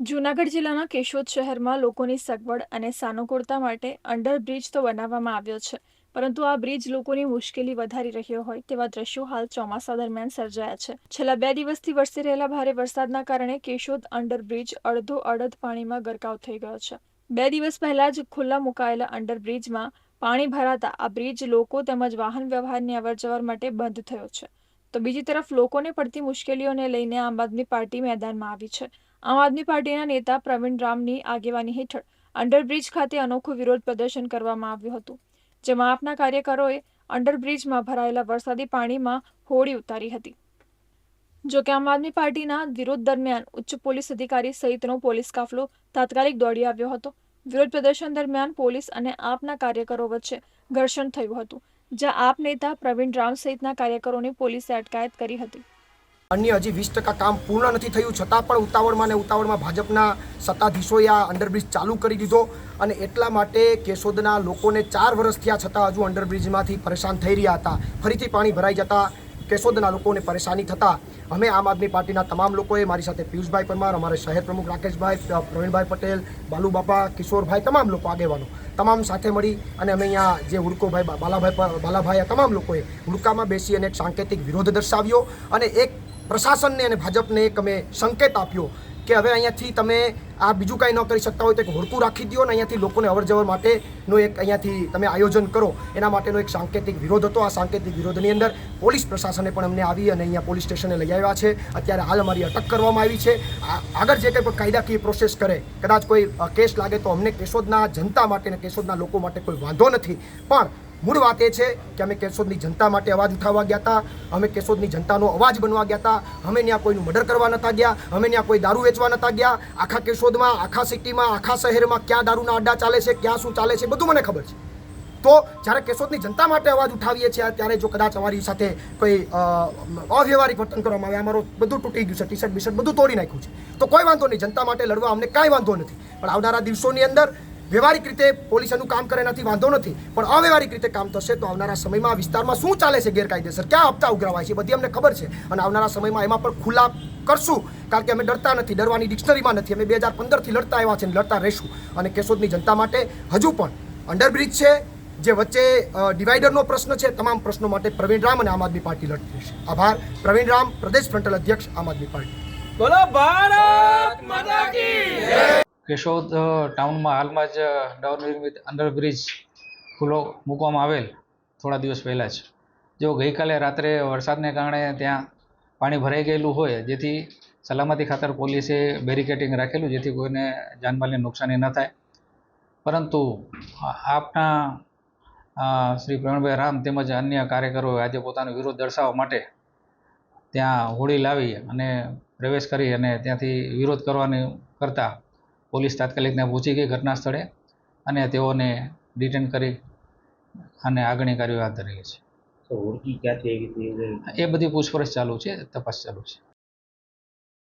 જૂનાગઢ જિલ્લાના કેશોદ શહેરમાં લોકોની સગવડ અને સાનુકૂળતા માટે અંડરબ્રિજ તો બનાવવામાં આવ્યો છે. પરંતુ આ બ્રિજ લોકોની મુશ્કેલી વધારી રહ્યો હોય તેવા દ્રશ્યો હાલ ચોમાસા દરમિયાન સર્જાયા છે. છેલ્લા બે દિવસથી વરસી રહેલા ભારે વરસાદના કારણે કેશોદ અંડરબ્રિજ અડધો અડધ પાણીમાં ગરકાવ થઈ ગયો છે. બે દિવસ પહેલા જ ખુલ્લા મુકાયેલા અંડરબ્રિજમાં પાણી ભરાતા આ બ્રિજ લોકો તેમજ વાહન વ્યવહારની અવરજવર માટે બંધ થયો છે. તો બીજી તરફ લોકોને પડતી મુશ્કેલીઓને લઈને આમ આદમી પાર્ટી મેદાનમાં આવી છે. આમ આદમી પાર્ટીના નેતા પ્રવીણ રામની આગેવાની હેઠળ અંડરબ્રિજ ખાતે અનોખું વિરોધ પ્રદર્શન કરવામાં આવ્યું હતું. જેમાં આપના કાર્યકરોએ અંડરબ્રિજમાં ભરાયેલા વરસાદી પાણીમાં હોડી ઉતારી હતી. જો કે આમ આદમી પાર્ટીના વિરોધ દરમિયાન ઉચ્ચ પોલીસ અધિકારી સહિતનો પોલીસ કાફલો તાત્કાલિક દોડી આવ્યો હતો. વિરોધ પ્રદર્શન દરમિયાન પોલીસ અને આપના કાર્યકરો વચ્ચે ઘર્ષણ થયું હતું, જ્યાં આપ નેતા પ્રવીણ રામ સહિતના કાર્યકરોની પોલીસે અટકાયત કરી હતી. અન્ય હજી વીસ ટકા કામ પૂર્ણ નથી થયું. છતાં પણ ઉતાવળમાં ને ઉતાવળમાં ભાજપના સત્તાધીશોએ આ અંડરબ્રિજ ચાલુ કરી દીધો અને એટલા માટે કેશોદના લોકોને ચાર વર્ષ થયા છતાં હજુ અંડરબ્રિજમાંથી પરેશાન થઈ રહ્યા હતા. ફરીથી પાણી ભરાઈ જતા કેશોદના લોકોને પરેશાની થતા અમે આમ આદમી પાર્ટીના તમામ લોકોએ મારી સાથે પિયુષભાઈ પરમાર, અમારે શહેર પ્રમુખ રાકેશભાઈ પ્રવીણભાઈ પટેલ, બાલુબાપા, કિશોરભાઈ તમામ લોકો આગેવાનો તમામ સાથે મળી અને અમે અહીંયા જે હુડકોભાઈ બાલાભાઈ બાલાભાઈ તમામ લોકોએ હુડકામાં બેસી અને એક સાંકેતિક વિરોધ દર્શાવ્યો અને એક પ્રશાસનને અને ભાજપને એક અમે સંકેત આપ્યો કે હવે અહીંયાથી તમે આ બીજું કાંઈ ન કરી શકતા હોય તો એક હોડકું રાખી દો અને અહીંયાથી લોકોને અવરજવર માટેનો એક અહીંયાથી તમે આયોજન કરો. એના માટેનો એક સાંકેતિક વિરોધ હતો. આ સાંકેતિક વિરોધની અંદર પોલીસ પ્રશાસને પણ અમને આવી અને અહીંયા પોલીસ સ્ટેશને લઈ આવ્યા છે. અત્યારે હાલ અમારી અટક કરવામાં આવી છે. આગળ જે કંઈ પણ કાયદાકીય પ્રોસેસ કરે, કદાચ કોઈ કેસ લાગે તો અમને કેશોદના જનતા માટે અને કેશોદના લોકો માટે કોઈ વાંધો નથી. પણ મૂળ વાત એ છે કે અમે કેશોદની જનતા માટે અવાજ ઉઠાવવા ગયા હતા, અમે કેશોદની જનતાનો અવાજ બનવા ગયા હતા, અમે ત્યાં કોઈનું મર્ડર કરવા નતા ગયા, અમે ત્યાં કોઈ દારૂ વેચવા નતા ગયા, આખા કેશોદમાં, આખા સિટીમાં, આખા શહેરમાં ક્યાં દારૂના અડ્ડા ચાલે છે, ક્યાં શું ચાલે છે, બધું મને ખબર છે. તો જ્યારે કેશોદની જનતા માટે અવાજ ઉઠાવીએ છીએ, ત્યારે જો કદાચ અમારી સાથે કોઈ અવ્યવહારિક વર્તન કરવામાં આવે, અમારો બધું તૂટી ગયું છે ટી શર્ટ બી બધું તોડી નાખ્યું છે. તો કોઈ વાંધો નહીં, જનતા માટે લડવા અમને કાંઈ વાંધો નથી. પણ આવનારા દિવસોની અંદર વ્યવહારિક રીતે પોલીસ એનું કામ કરે નથી, વાંધો નથી, પણ અવ્યવહારિક રીતે કામ થશે તો આવનારા સમયમાં આ વિસ્તારમાં શું ચાલે છે ગેરકાયદેસર? ક્યાં હપ્તા ઉઘરાવાય છે? બધી અમને ખબર છે. અને આવનારા સમયમાં એમાં પણ ખુલ્લા કરશું, કારણ કે અમે ડરતા નથી, ડરવાની ડિક્શનરીમાં નથી. અમે બે હજાર પંદરથી લડતા આવ્યા છે લડતા રહીશું. અને કેશોદની જનતા માટે હજુ પણ અંડરબ્રિજ છે, જે વચ્ચે ડિવાઇડરનો પ્રશ્ન છે. તમામ પ્રશ્નો માટે પ્રવીણ રામ અને આમ આદમી પાર્ટી લડતી રહેશે. આભાર. પ્રવીણ રામ, પ્રદેશ ફ્રન્ટલ અધ્યક્ષ, આમ આદમી પાર્ટી. બોલો, ભારત માતા કી કેશોદ ટાઉનમાં હાલમાં જ નવનિર્મિત અંડરબ્રિજ ખુલ્લો મૂકવામાં આવેલ થોડા દિવસ પહેલાં જ. જો ગઈકાલે રાત્રે વરસાદને કારણે ત્યાં પાણી ભરાઈ ગયેલું હોય, જેથી સલામતી ખાતર પોલીસે બેરિકેટિંગ રાખેલું, જેથી કોઈને જાનમાલની નુકસાની ન થાય. પરંતુ આપના શ્રી પ્રવીણભાઈ રામ તેમજ અન્ય કાર્યકરોએ આજે પોતાનો વિરોધ દર્શાવવા માટે ત્યાં હોડી લાવી અને પ્રવેશ કરી અને ત્યાંથી વિરોધ કરવાની કરતાં પોલીસ તાત્કાલિક ત્યાં પહોંચી ગઈ ઘટના સ્થળે અને તેઓને ડિટેન કરી અને આગળની કાર્યવાહી હાથ ધરેલી છે. એ બધી પૂછપરછ ચાલુ છે તપાસ ચાલુ છે.